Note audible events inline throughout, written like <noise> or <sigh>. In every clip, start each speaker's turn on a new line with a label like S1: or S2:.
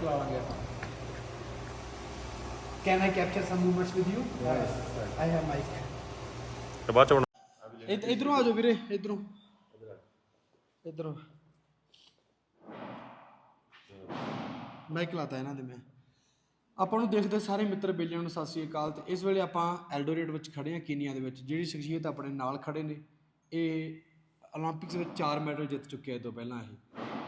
S1: ਖਿਲਾਵਾਂਗੇ ਆਪਾਂ can I capture some moments with you I have mike
S2: ਤੇ ਬਾਅਦ ਚ ਬਣਾ-
S1: ਇਧਰੋਂ ਆ ਵੀਰੇ ਇਧਰੋਂ। ਇਧਰੋਂ ਮਾਈਕ ਲਾਤਾ ਇਹਨਾਂ ਦੇ ਮੈਂ। ਆਪਾਂ ਨੂੰ ਦੇਖਦੇ ਸਾਰੇ ਮਿੱਤਰ ਬੇਲੀਆਂ ਨੂੰ ਸਤਿ ਸ੍ਰੀ ਅਕਾਲ। ਤੇ ਇਸ ਵੇਲੇ ਆਪਾਂ ਐਲਡੋਰੇਟ ਵਿੱਚ ਖੜੇ ਹਾਂ ਕੀਨੀਆ ਦੇ ਵਿੱਚ। ਜਿਹੜੀ ਸ਼ਖਸੀਅਤ ਆਪਣੇ ਨਾਲ ਖੜੇ ਨੇ ਇਹ 올림픽ਸ ਵਿੱਚ ਚਾਰ ਮੈਡਲ ਜਿੱਤ ਚੁੱਕੇ ਆ ਇਹ ਤੋਂ ਪਹਿਲਾਂ ਇਹ।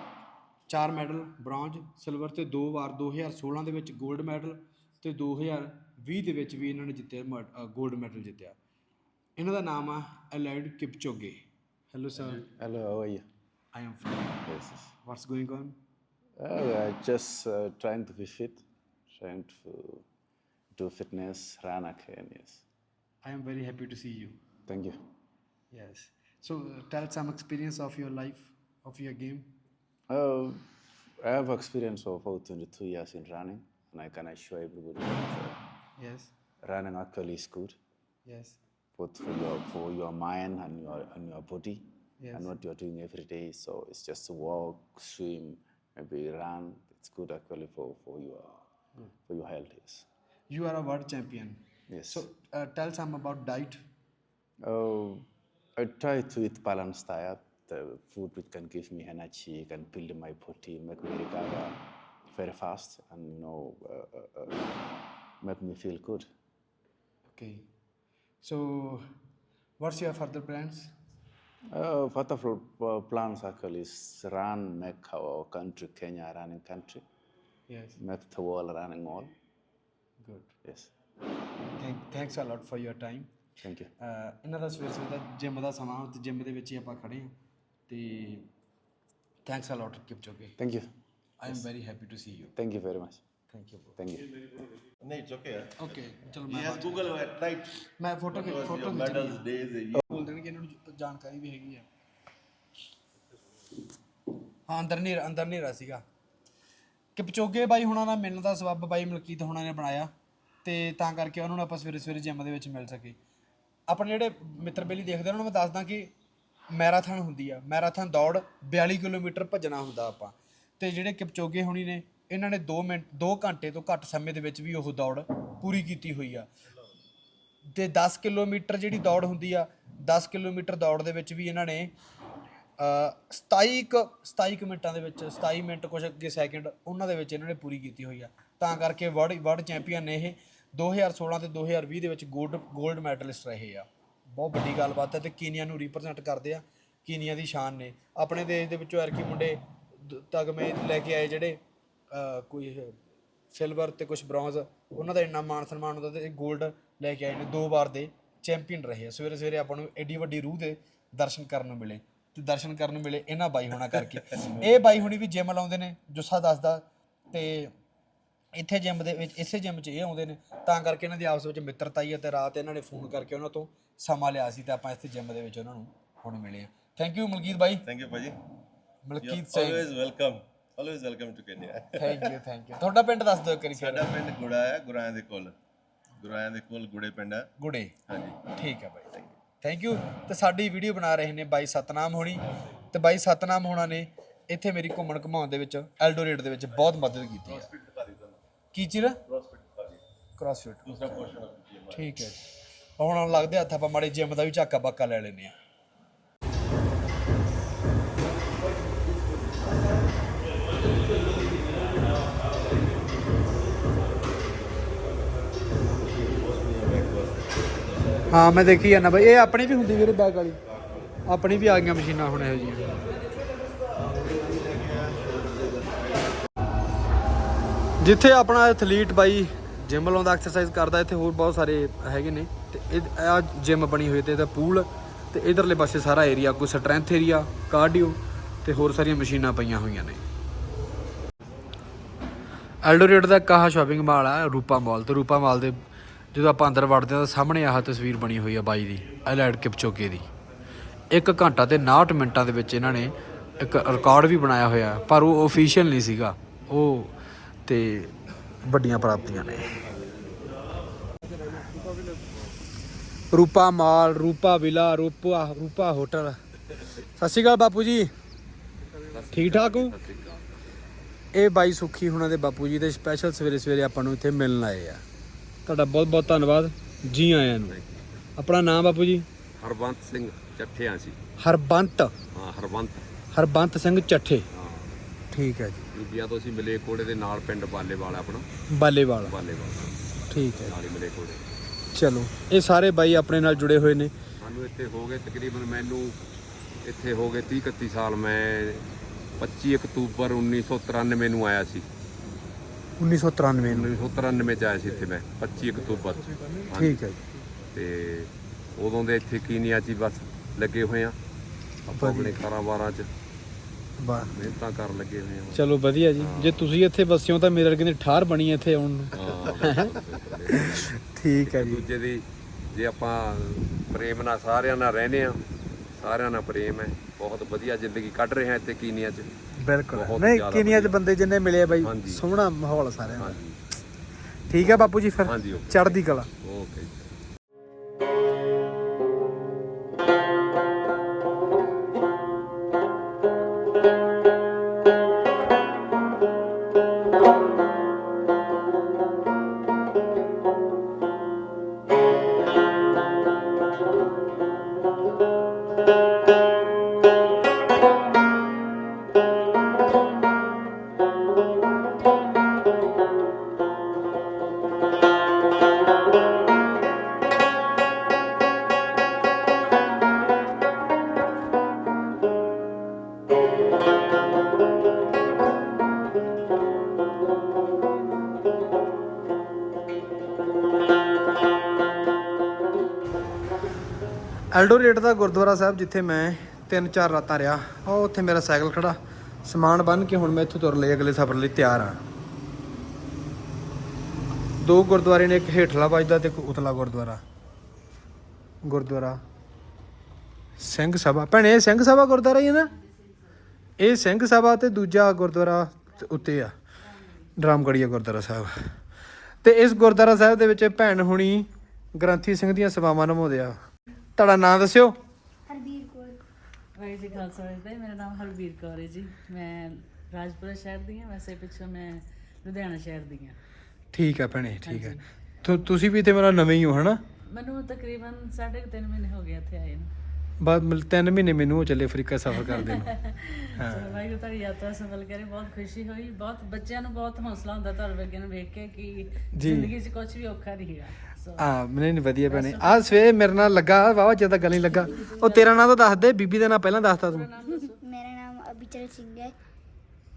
S1: ਚਾਰ ਮੈਡਲ ਬ੍ਰੌਂਜ ਸਿਲਵਰ ਤੇ ਦੋ ਵਾਰ 2016 ਦੇ ਵਿੱਚ 골ਡ ਮੈਡਲ ਤੇ 2020 ਦੇ ਵਿੱਚ ਵੀ ਇਹਨਾਂ ਨੇ ਜਿੱਤਿਆ 골ਡ ਮੈਡਲ ਜਿੱਤਿਆ ਇਹਨਾਂ ਦਾ ਨਾਮ ਆ Eliud Kipchoge hello sir
S3: Hello, how are you?
S1: I am fine
S3: yes.
S1: What's going on
S3: just uh, trying to be fit, trying to do fitness, run again. Yes.
S1: I am very happy to see you
S3: Thank you.
S1: Yes so tell some experience of your life of your game
S3: Uh, I have experience of about 22 years in running, and I can assure everybody that uh,
S1: yes,
S3: running actually is good,
S1: yes,
S3: both for your, for your mind and your, and your body,
S1: yes.
S3: and what you're doing every day. So it's just to walk, swim, maybe run. It's good actually for, for, your, mm. for your health. Yes.
S1: You are a world champion.
S3: Yes.
S1: So uh, tell some about diet.
S3: Oh, I try to eat balanced diet the food which can give me energy, can build my body, make me recover very fast, and you know, uh, uh, uh, make me feel good.
S1: Okay. So, what's your further plans?
S3: Uh, further uh, plans actually is run, make our country, Kenya, a running country.
S1: Yes.
S3: Make the world running all.
S1: Good.
S3: Yes.
S1: Thank, thanks a lot for your time.
S3: Thank you.
S1: ਇਹਨਾਂ ਦਾ ਸਵੇਰ ਸਵੇਰ ਦਾ gym ਦਾ ਸਮਾਂ ਤੇ thanks a lot Kipchoge
S3: Thank you.
S1: I am very happy to see you
S3: Thank you very much.
S1: Thank you
S3: Thank you.
S4: No, it's okay.
S1: Okay ਚਲੋ
S4: He
S1: ਮੈਂ
S4: has Google at night.
S1: ਮੈਂ photo
S4: Because
S1: photo
S4: your medals days. uh,
S1: ਬੋਲ ਦੇਣਗੇ ਇਹਨਾਂ ਨੂੰ ਜਾਣਕਾਰੀ ਵੀ ਹੈਗੀ ਆ ਹਾਂ ਅੰਦਰ ਨਹੀਂ ਅੰਦਰ ਨਹੀਂ ਰਹਾ ਸੀਗਾ ਕਿਪਚੋਗੇ ਬਾਈ ਹੁਣਾਂ ਨਾਲ ਮਿਲਣ ਦਾ ਸਬੱਬ ਬਾਈ ਮਲਕੀਤ ਹੁਣਾਂ ਨੇ ਬਣਾਇਆ ਤੇ ਤਾਂ ਕਰਕੇ ਉਹਨਾਂ ਨੂੰ ਆਪਾਂ ਸਵੇਰੇ ਸਵੇਰੇ ਜਿਮ ਦੇ ਵਿੱਚ ਮਿਲ ਸਕੇ ਆਪਣੇ ਜਿਹੜੇ ਮਿੱਤਰ ਬੇਲੀ ਦੇਖਦੇ ਉਹਨਾਂ ਨੂੰ ਮੈਂ ਦੱਸਦਾ ਕਿ ਮੈਰਾਥਨ ਹੁੰਦੀ ਆ। ਮੈਰਾਥਨ ਦੌੜ 42 ਕਿਲੋਮੀਟਰ ਭੱਜਣਾ ਹੁੰਦਾ ਆਪਾਂ। ਤੇ ਜਿਹੜੇ ਕਿਪਚੋਗੇ ਹੋਣੀ ਨੇ, ਇਹਨਾਂ ਨੇ 2 ਮਿੰਟ 2 ਘੰਟੇ ਤੋਂ ਘੱਟ ਸਮੇਂ ਦੇ ਵਿੱਚ ਵੀ ਉਹ ਦੌੜ ਪੂਰੀ ਕੀਤੀ ਹੋਈ ਆ। ਤੇ 10 ਕਿਲੋਮੀਟਰ ਜਿਹੜੀ ਦੌੜ ਹੁੰਦੀ ਆ 10 ਕਿਲੋਮੀਟਰ ਦੌੜ ਦੇ ਵਿੱਚ ਵੀ ਇਹਨਾਂ ਨੇ, ਅ 27 ਕੁ 27 ਕੁ ਮਿੰਟਾਂ ਦੇ ਵਿੱਚ 27 ਮਿੰਟ ਕੁਝ ਅੱਗੇ ਸੈਕਿੰਡ ਉਹਨਾਂ ਦੇ ਵਿੱਚ ਇਹਨਾਂ ਨੇ ਪੂਰੀ ਕੀਤੀ ਹੋਈ ਆ। ਤਾਂ ਕਰਕੇ ਵਰਲਡ ਵਰਲਡ ਚੈਂਪੀਅਨ ਨੇ ਇਹ। 2016 ਤੇ 2020 ਦੇ ਵਿੱਚ 골ਡ 골ਡ ਮੈਡਲਿਸਟ ਰਹੇ ਆ। ਬਹੁਤ ਵੱਡੀ ਗੱਲਬਾਤ ਹੈ ਤੇ ਕੀਨੀਆ ਨੂੰ ਰਿਪਰੈਜ਼ੈਂਟ ਕਰਦੇ ਆ ਕੀਨੀਆ ਦੀ ਸ਼ਾਨ ਨੇ। ਆਪਣੇ ਦੇਸ਼ ਦੇ ਵਿੱਚੋਂ ਐਰਕੀ ਮੁੰਡੇ ਤਗਮੇ ਲੈ ਕੇ ਆਏ ਜਿਹੜੇ ਕੋਈ ਸਿਲਵਰ ਤੇ ਕੁਝ ਬ੍ਰੌਂਜ਼ ਉਹਨਾਂ ਦਾ ਇੰਨਾ ਮਾਣ ਸਨਮਾਨ ਹੁੰਦਾ ਤੇ 골ਡ ਲੈ ਕੇ ਆਏ ਨੇ। ਦੋ ਵਾਰ ਦੇ ਚੈਂਪੀਅਨ ਰਹੇ ਆ। ਸਵੇਰੇ ਸਵੇਰੇ ਆਪਾਂ ਨੂੰ ਐਡੀ ਵੱਡੀ ਰੂਹ ਦੇ ਦਰਸ਼ਨ ਕਰਨ ਨੂੰ ਮਿਲੇ ਤੇ ਦਰਸ਼ਨ ਕਰਨ ਨੂੰ ਮਿਲੇ ਇਹਨਾਂ ਬਾਈ ਹੋਣਾ ਕਰਕੇ। <laughs> ਇਹ ਬਾਈ ਹੁਣੀ ਵੀ ਜਿਮ ਲਾਉਂਦੇ ਨੇ ਜੁੱਸਾ ਦੱਸਦਾ ਤੇ ਇੱਥੇ ਜਿਮ ਦੇ ਵਿੱਚ ਇਸੇ ਜਿਮ 'ਚ ਇਹ ਆਉਂਦੇ ਨੇ। ਤਾਂ ਕਰਕੇ ਇਹਨਾਂ ਦੀ ਆਪਸ ਵਿੱਚ ਮਿੱਤਰਤਾ ਹੀ ਹੈ ਤੇ ਰਾਤ ਇਹਨਾਂ ਨੇ ਫੋਨ ਕਰਕੇ ਉਹਨਾਂ ਤੋਂ ਸਮਾਂ ਲਿਆ ਸੀ ਤੇ ਆਪਾਂ ਇੱਥੇ ਜਿਮ ਦੇ ਵਿੱਚ ਉਹਨਾਂ ਨੂੰ ਹੁਣ ਮਿਲੇ ਆ ਥੈਂਕ ਯੂ ਮਲਕੀਤ ਬਾਈ।
S4: Thank you, Paji.
S1: Malkeet Singh.
S4: Always welcome. Always welcome to Kenya.
S1: Thank you thank you ਤੁਹਾਡਾ ਪਿੰਡ ਦੱਸ ਦਿਓ ਫਿਰ
S4: ਸਾਡਾ ਪਿੰਡ ਗੁੜਾ ਹੈ ਗੁਰਾਇਆਂ ਦੇ ਕੋਲ। ਗੁਰਾਇਆਂ ਦੇ ਕੋਲ ਗੁੜੇ ਪਿੰਡ ਹੈ।
S1: ਗੁੜੇ।
S4: ਹਾਂਜੀ।
S1: ਠੀਕ ਹੈ ਬਾਈ। ਥੈਂਕ ਯੂ ਤੇ ਸਾਡੀ ਵੀਡੀਓ ਬਣਾ ਰਹੇ ਨੇ ਬਾਈ ਸਤਨਾਮ ਹੋਣੀ। ਤੇ ਬਾਈ ਸਤਨਾਮ ਹੋਣਾ ਨੇ ਇੱਥੇ ਮੇਰੀ ਘੁੰਮਣ ਘੁਮਾਉਣ ਦੇ ਵਿੱਚ ਐਲਡੋਰੇਟ ਦੇ ਵਿੱਚ ਬਹੁਤ ਮਦਦ ਕੀਤੀ ਹੈ। ਕੀ ਚੀਜ਼? ਕ੍ਰਾਸਫਿਟ
S4: ਦੂਸਰਾ ਪੋਰਸ਼ਨ
S1: ਠੀਕ ਹੈ। ਹੁਣ ਲੱਗਦੇ ਹੱਥ ਆਪਾਂ ਮਾੜੇ ਜਿੰਮ ਦਾ ਵੀ ਝਾਕਾ ਬਾਕਾ ਲੈ ਲੈਨੇ ਆ ਹਾਂ, ਮੈਂ ਦੇਖੀ ਜਾਂਦਾ ਬਾਈ। ਇਹ ਆਪਣੀ ਵੀ ਹੁੰਦੀ ਵੀਰੇ ਬੈਕ ਵਾਲੀ। ਆਪਣੀ ਵੀ ਆ ਗਈਆਂ ਮਸ਼ੀਨਾਂ ਹੁਣ ਇਹੋ ਜਿਹੀਆਂ। ਜਿੱਥੇ ਆਪਣਾ ਐਥਲੀਟ ਬਾਈ ਜਿਮ ਲਾਉਂਦਾ ਐਕਸਰਸਾਈਜ਼ ਕਰਦਾ, ਇੱਥੇ ਹੋਰ ਬਹੁਤ ਸਾਰੇ ਹੈਗੇ ਨੇ। ਤੇ ਇਹ ਆ ਜਿਮ ਬਣੀ ਹੋਈ ਤੇ ਇਹਦਾ ਪੂਲ ਤੇ ਇਧਰਲੇ ਪਾਸੇ ਸਾਰਾ ਏਰੀਆ ਕੋਈ ਸਟਰੈਂਥ ਏਰੀਆ ਕਾਰਡੀਓ ਤੇ ਹੋਰ ਸਾਰੀਆਂ ਮਸ਼ੀਨਾਂ ਪਈਆਂ ਹੋਈਆਂ ਨੇ। ਐਲਡੋਰੇਟ ਦਾ ਕਾਹਾ ਸ਼ਾਪਿੰਗ ਮਾਲ ਆ, ਰੂਪਾ ਮਾਲ ਤੇ ਰੂਪਾ ਮਾਲ ਦੇ ਜਦੋਂ ਆਪਾਂ ਅੰਦਰ ਵੜਦੇ ਹਾਂ ਤਾਂ ਸਾਹਮਣੇ ਆਹ ਤਸਵੀਰ ਬਣੀ ਹੋਈ ਆ ਬਾਈ ਦੀ ਐਲੈਡ ਕਿਪਚੋਕੇ ਦੀ। 1 ਘੰਟਾ ਤੇ 59 ਮਿੰਟਾਂ ਦੇ ਵਿੱਚ ਇਹਨਾਂ ਨੇ ਇੱਕ ਰਿਕਾਰਡ ਵੀ ਬਣਾਇਆ ਹੋਇਆ, ਪਰ ਉਹ ਅਫੀਸ਼ੀਅਲ ਨਹੀਂ ਸੀਗਾ, ਉਹ ਤੇ ਵੱਡੀਆਂ ਪ੍ਰਾਪਤੀਆਂ ਨੇ। Rupa mall Rupa villa Rupa Rupa hotel. ਸਤਿ ਸ਼੍ਰੀ ਅਕਾਲ ਬਾਪੂ ਜੀ ਠੀਕ ਠਾਕ ਹੋ? ਇਹ ਬਾਈ ਸੁੱਖੀ ਹੁਣਾਂ ਦੇ ਬਾਪੂ ਜੀ ਦੇ ਸਪੈਸ਼ਲ ਸਵੇਰੇ ਸਵੇਰੇ ਆਪਾਂ ਨੂੰ ਇੱਥੇ ਮਿਲਣ ਆਏ ਆ। ਤੁਹਾਡਾ ਬਹੁਤ ਬਹੁਤ ਧੰਨਵਾਦ। ਜੀ ਆਇਆਂ ਨੂੰ। ਆਪਣਾ ਨਾਮ ਬਾਪੂ ਜੀ
S5: ਹਰਬੰਤ ਸਿੰਘ ਚੱਠਿਆਂ ਸੀ
S1: ਹਰਬੰਤ।
S5: ਹਾਂ ਹਰਬੰਤ।
S1: ਹਰਬੰਤ ਸਿੰਘ ਚੱਠੇ।
S5: ਹਾਂ।
S1: ਠੀਕ ਹੈ ਜੀ।
S5: ਬੀਬੀਆਂ ਤੋਂ ਅਸੀਂ ਮਲੇ ਕੋੜੇ ਦੇ ਨਾਲ ਪਿੰਡ ਬਾਲੇਵਾਲ ਆਪਣਾ।
S1: ਬਾਲੇਵਾਲ।
S5: ਬਾਲੇਵਾਲ।
S1: ਠੀਕ ਹੈ
S5: ਨਾਲ ਹੀ ਮਲੇ ਕੋੜੇ
S1: ਚਲੋ ਇਹ ਸਾਰੇ ਬਾਈ ਆਪਣੇ ਨਾਲ ਜੁੜੇ ਹੋਏ ਨੇ।
S5: ਸਾਨੂੰ ਇੱਥੇ ਹੋ ਗਏ ਤਕਰੀਬਨ ਮੈਨੂੰ ਇੱਥੇ ਹੋ ਗਏ 30 31 ਸਾਲ। ਮੈਂ 25 ਅਕਤੂਬਰ 1993 ਨੂੰ ਆਇਆ ਸੀ।
S1: 1993 ਨੂੰ।
S5: 1993 ਚ ਆਇਆ ਸੀ ਇੱਥੇ ਮੈਂ 25 ਅਕਤੂਬਰ।
S1: ਠੀਕ ਹੈ
S5: ਤੇ ਉਦੋਂ ਦੇ ਇੱਥੇ ਕੀਨੀਆ ਚ ਬਸ ਲੱਗੇ ਹੋਏ ਆ। ਆਪਾਂ ਆਪਣੇ ਕਾਰੋਬਾਰਾਂ ਚ
S1: ਵਾਹ।
S5: ਮਿਹਨਤਾਂ ਕਰਨ ਲੱਗੇ ਹੋਏ ਆ।
S1: ਚਲੋ ਵਧੀਆ ਜੀ। ਜੇ ਤੁਸੀਂ ਇੱਥੇ ਵਸਿਓ ਤਾਂ ਮੇਰੇ ਵਰਗੇ ਦੀ ਠਾਰ ਬਣੀ ਹੈ ਇੱਥੇ ਆਉਣ ਨੂੰ।
S5: ਹਾਂ।
S1: ਠੀਕ ਹੈ ਜੀ।
S5: ਦੂਜੇ ਦੀ ਜੇ ਆਪਾਂ ਪ੍ਰੇਮ ਨਾਲ ਸਾਰਿਆਂ ਨਾਲ ਰਹਨੇ ਆ ਸਾਰਿਆਂ ਨਾਲ ਪ੍ਰੇਮ ਹੈ। ਬਹੁਤ ਵਧੀਆ ਜ਼ਿੰਦਗੀ ਕੱਢ ਰਹੇ ਹਾਂ ਇੱਥੇ ਕੀਨੀਆ 'ਚ।
S1: ਬਿਲਕੁਲ।
S5: ਬਹੁਤ
S1: ਨਹੀਂ
S5: ਜ਼ਿਆਦਾ
S1: ਕਿੰਨੀਆਂ ਚ ਬੰਦੇ ਜਿੰਨੇ ਮਿਲੇ ਆ ਬਾਈ
S5: ਹਾਂਜੀ।
S1: ਸੋਹਣਾ ਮਾਹੌਲ ਸਾਰਿਆਂ ਦਾ।
S5: ਹਾਂਜੀ।
S1: ਠੀਕ ਹੈ ਬਾਪੂ ਜੀ ਫਿਰ।
S5: ਹਾਂਜੀ
S1: ਚੜ੍ਹਦੀ ਕਲਾ।
S5: ਓਕੇ ਜੀ।
S1: ਐਲਡੋਰੇਟ ਦਾ ਗੁਰਦੁਆਰਾ ਸਾਹਿਬ ਜਿੱਥੇ ਮੈਂ ਤਿੰਨ ਚਾਰ ਰਾਤਾਂ ਰਿਹਾ, ਉਹ ਉੱਥੇ ਮੇਰਾ ਸਾਈਕਲ ਖੜਾ। ਸਮਾਨ ਬੰਨ ਕੇ ਹੁਣ ਮੈਂ ਇੱਥੋਂ ਤੁਰ ਲਈ, ਅਗਲੇ ਸਫ਼ਰ ਲਈ ਤਿਆਰ ਹਾਂ। ਦੋ ਗੁਰਦੁਆਰੇ ਨੇ, ਇੱਕ ਹੇਠਲਾ ਵੱਜਦਾ ਤੇ ਇੱਕ ਉਤਲਾ ਗੁਰਦੁਆਰਾ। ਗੁਰਦੁਆਰਾ। ਸਿੰਘ ਸਭਾ। ਭੈਣੇ, ਇਹ ਸਿੰਘ ਸਭਾ ਗੁਰਦੁਆਰਾ ਹੀ ਹੈ ਨਾ? ਇਹ ਸਿੰਘ ਸਭਾ ਤੇ ਦੂਜਾ ਗੁਰਦੁਆਰਾ ਉੱਤੇ ਆ ਡਰਾਮਗੜੀਆ ਗੁਰਦੁਆਰਾ ਸਾਹਿਬ। ਤੇ ਇਸ ਗੁਰਦੁਆਰਾ ਸਾਹਿਬ ਦੇ ਵਿੱਚ ਭੈਣ ਹੁਣੀ ਗ੍ਰੰਥੀ ਸਿੰਘ ਦੀਆਂ ਸੇਵਾਵਾਂ ਨਿਭਾਉਂਦੇ ਆ ਤੁਹਾਡਾ ਨਾਮ ਦੱਸਿਓ?
S6: ਹਰਬੀਰ ਕੌਰ।
S7: ਵਾਹਿਗੁਰੂ ਜੀ ਕਾ ਖਾਲਸਾ ਵਾਹਿਗੁਰੂ ਜੀ ਕੀ ਫਤਿਹ। ਮੇਰਾ ਨਾਮ ਹਰਬੀਰ ਕੌਰ ਹੈ ਜੀ। ਮੈਂ ਰਾਜਪੁਰਾ ਸ਼ਹਿਰ ਦੀ ਹਾਂ। ਵੈਸੇ ਪਿੱਛੋਂ ਮੈਂ ਲੁਧਿਆਣਾ ਸ਼ਹਿਰ ਦੀ ਹਾਂ।
S1: ਠੀਕ ਹੈ ਭੈਣੇ ਠੀਕ ਹੈ। ਤੁ- ਤੁਸੀਂ ਵੀ ਇੱਥੇ ਮੇਰਾ ਨਵੇਂ ਹੀ ਹੋ ਹਨਾ?
S7: ਮੈਨੂੰ ਤਕਰੀਬਨ 3.5 ਮਹੀਨੇ ਹੋ ਗਏ ਇੱਥੇ ਆਏ ਨੂੰ।
S1: ਬਾਅਦ ਮਿਲ ਤਿੰਨ ਮਹੀਨੇ ਮੈਨੂੰ ਹੋ ਚੱਲੇ ਅਫਰੀਕਾ ਸਫ਼ਰ ਕਰਦੇ ਨੂੰ <laughs>
S7: ਚਲੋ ਵਾਹਿਗੁਰੂ ਤੁਹਾਡੀ ਯਾਤਰਾ ਸਫਲ ਕਰੇ ਬਹੁਤ ਖੁਸ਼ੀ ਹੋਈ। ਬਹੁਤ ਬੱਚਿਆਂ ਨੂੰ ਬਹੁਤ ਹੌਸਲਾ ਹੁੰਦਾ ਤੁਹਾਡੇ ਵਰਗੇ ਨੂੰ ਵੇਖ ਕੇ ਕਿ ਜ਼ਿੰਦਗੀ 'ਚ ਕੁਝ ਵੀ ਔਖਾ ਨਹੀਂ ਹੈਗਾ ਸੋ
S1: ਆ ਨਹੀਂ ਨਹੀਂ ਵਧੀਆ ਭੈਣੇ। ਆ ਸਵੇਰੇ ਮੇਰੇ ਨਾਲ ਲੱਗਾ ਵਾਵਾ ਜ਼ਿਆਦਾ ਗੱਲ ਨਹੀਂ ਲੱਗਾ। ਉਹ ਤੇਰਾ ਨਾਂ ਤਾਂ ਦੱਸ ਦੇ ਬੀਬੀ ਦਾ ਨਾਂ ਪਹਿਲਾਂ ਦੱਸਤਾ ਤੂੰ।
S6: ਮੇਰਾ ਨਾਮ ਅਭਿਚਲ ਸਿੰਘ ਹੈ।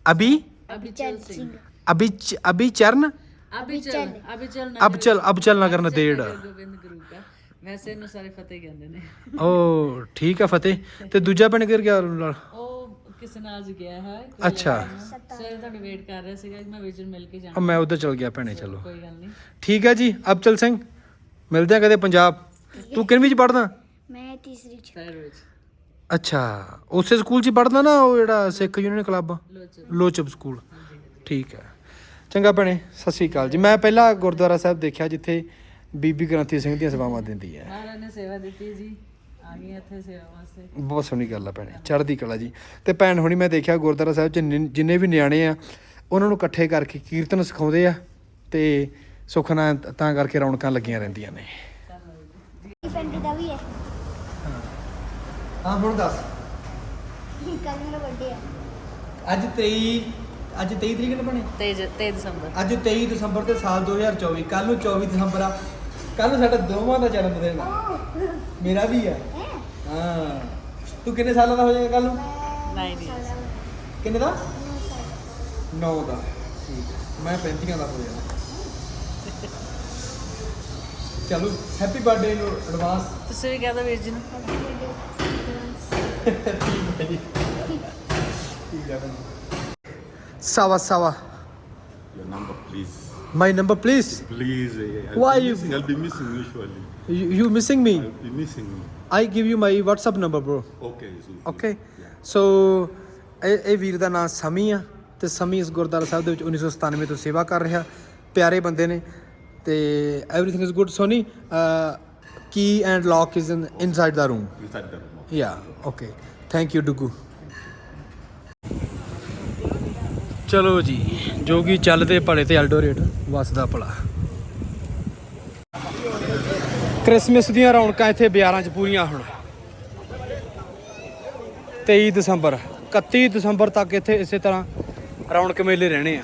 S1: ਅਭੀ?
S6: ਅਭਿਚਲ ਸਿੰਘ।
S1: ਅਭੀ ਚ- ਅਭੀ ਚਰਨ
S7: ਅਭਿਚਲ। ਅਭਿਚਲ
S1: ਅਬ ਚਲ ਅਬ ਚਲ ਨਗਰ ਨਦੇੜ
S7: ਗੋਬਿੰਦ ਗੁਰੂ ਦਾ ਵੈਸੇ ਇਹਨੂੰ ਸਾਰੇ ਫਤਿਹ ਕਹਿੰਦੇ ਨੇ।
S1: ਓ ਠੀਕ ਆ ਫਤਿਹ। ਤੇ ਦੂਜਾ ਭੈਣ ਕਿਰ ਗਿਆ ਨਾਲ
S7: ਉਹ ਕਿਸੇ ਨਾਲ ਅੱਜ ਗਿਆ ਹੈ।
S1: ਅੱਛਾ।
S7: ਸਵੇਰੇ ਤੁਹਾਡੀ ਵੇਟ ਕਰ ਰਿਹਾ ਸੀਗਾ ਕਿ ਮੈਂ ਵਿੱਚ ਮਿਲ ਕੇ
S1: ਆ
S7: ਜਾਣਾ
S1: ਮੈਂ ਉਧਰ ਚਲ ਗਿਆ ਭੈਣੇ ਚਲੋ।
S7: ਕੋਈ ਗੱਲ ਨਹੀਂ।
S1: ਠੀਕ ਹੈ ਜੀ ਅਬਚਲ ਸਿੰਘ ਮਿਲਦੇ ਆ ਕਦੇ ਪੰਜਾਬ। ਤੂੰ ਕਿੰਨਵੀਂ ਚ ਪੜਦਾ
S6: ਮੈਂ ਤੀਸਰੀ ਚ।
S7: ਸ਼ਹਿਰ ਵਿੱਚ।
S1: ਅੱਛਾ ਉਸੇ ਸਕੂਲ 'ਚ ਪੜਦਾ ਨਾ ਉਹ ਜਿਹੜਾ ਸਿੱਖ ਯੂਨੀਅਨ ਕਲੱਬ? ਲੋਚਬ। ਸਕੂਲ। ਠੀਕ ਹੈ। ਚੰਗਾ ਭੈਣੇ ਸਤਿ ਸ਼੍ਰੀ ਅਕਾਲ ਜੀ। ਮੈਂ ਪਹਿਲਾ ਗੁਰਦੁਆਰਾ ਸਾਹਿਬ ਦੇਖਿਆ ਜਿੱਥੇ ਬੀਬੀ ਗ੍ਰੰਥੀ ਸਿੰਘ ਦੀਆਂ ਸੇਵਾਵਾਂ ਦਿੰਦੀ ਹੈ।
S7: ਮਹਾਰਾਜ ਨੇ ਸੇਵਾ ਦਿੱਤੀ ਜੀ। ਆ ਗਈ ਇੱਥੇ ਸੇਵਾ ਵਾਸਤੇ।
S1: ਬਹੁਤ ਸੋਹਣੀ ਗੱਲ ਆ ਭੈਣੇ ਚੜ੍ਹਦੀ ਕਲਾ ਜੀ। ਤੇ ਭੈਣ ਹੁਣੀ ਮੈਂ ਦੇਖਿਆ ਗੁਰਦੁਆਰਾ ਸਾਹਿਬ 'ਚ ਨਿ- ਜਿੰਨੇ ਵੀ ਨਿਆਣੇ ਆ ਉਹਨਾਂ ਨੂੰ ਇਕੱਠੇ ਕਰਕੇ ਕੀਰਤਨ ਸਿਖਾਉਂਦੇ ਆ ਤੇ ਸੁੱਖ ਨਾਲ ਤਾਂ ਕਰਕੇ ਰੌਣਕਾਂ ਲੱਗੀਆਂ ਰਹਿੰਦੀਆਂ ਨੇ।
S6: ਪਿੰਡ ਦਾ ਵੀ ਹੈ।
S1: ਹਾਂ। ਹੁਣ ਦੱਸ।
S6: ਕੱਲ ਮੇਰਾ ਬਰਥਡੇ ਹੈ
S1: ਅੱਜ 23 ਅੱਜ 23 ਤਰੀਕ ਨੂੰ ਬਣੇ
S7: 23 23 ਦਸੰਬਰ।
S1: ਅੱਜ 23 ਦਸੰਬਰ ਤੇ ਸਾਲ 2024 ਕੱਲ ਨੂੰ 24 ਦਸੰਬਰ ਆ। ਕੱਲ ਨੂੰ ਸਾਡਾ ਦੋਵਾਂ ਦਾ ਜਨਮ ਦਿਨ ਆ ਮੇਰਾ ਵੀ ਆ
S6: ਹੈ
S1: ਹਾਂ ਤੂੰ ਕਿੰਨੇ ਸਾਲਾਂ ਦਾ ਹੋ ਜਾਏਗਾ ਕੱਲ ਨੂੰ
S7: ਨਹੀਂ ਨਹੀਂ
S1: ਕਿੰਨੇ ਦਾ 9 ਦਾ ਠੀਕ ਹੈ ਮੈਂ 35 ਦਾ ਹੋ ਜਾਣਾ ਚਲੋ ਹੈਪੀ ਬਰਥਡੇ ਨੂੰ ਐਡਵਾਂਸ
S7: ਤੁਸੀਂ ਵੀ ਕਹਿ ਦਿਓ ਵੀਰ ਜੀ ਨੂੰ
S1: ਸਾਵਾ ਸਾਵਾ
S8: Your number, please.
S1: My number please
S8: Please. eh, I'll
S1: Why
S8: be
S1: you-
S8: Missing, I'll be missing usually.
S1: You missing me
S8: I'll be missing you.
S1: I give you my WhatsApp number bro
S8: Okay. So,
S1: okay so ਇਹ ਇਹ ਵੀਰ ਦਾ ਨਾਮ ਸਮੀ ਆ ਤੇ ਸਮੀ ਇਸ ਗੁਰਦੁਆਰਾ ਸਾਹਿਬ ਦੇ ਵਿੱਚ 1997 ਤੋਂ ਸੇਵਾ ਕਰ ਰਿਹਾ ਪਿਆਰੇ ਬੰਦੇ ਨੇ ਤੇ ਐਵਰੀਥਿੰਗ ਇਜ਼ ਗੁੱਡ ਸੋਨੀ ਕੀ and lock is in inside the room
S8: Inside the room.
S1: Yeah okay thank you ਡੁਗੂ ਚਲੋ ਜੀ ਜੋਗੀ ਚੱਲਦੇ ਭਲੇ ਤੇ ਐਲਡੋਰੇਟ ਵਸਦਾ ਭਲਾ। ਕ੍ਰਿਸਮਸ ਦੀਆਂ ਰੌਣਕਾਂ ਇੱਥੇ ਬਾਜ਼ਾਰਾਂ 'ਚ ਪੂਰੀਆਂ ਹੁਣ। 23 ਦਸੰਬਰ 31 ਦਸੰਬਰ ਤੱਕ ਇੱਥੇ ਇਸੇ ਤਰ੍ਹਾਂ ਰੌਣਕ ਮੇਲੇ ਰਹਿਣੇ ਆ।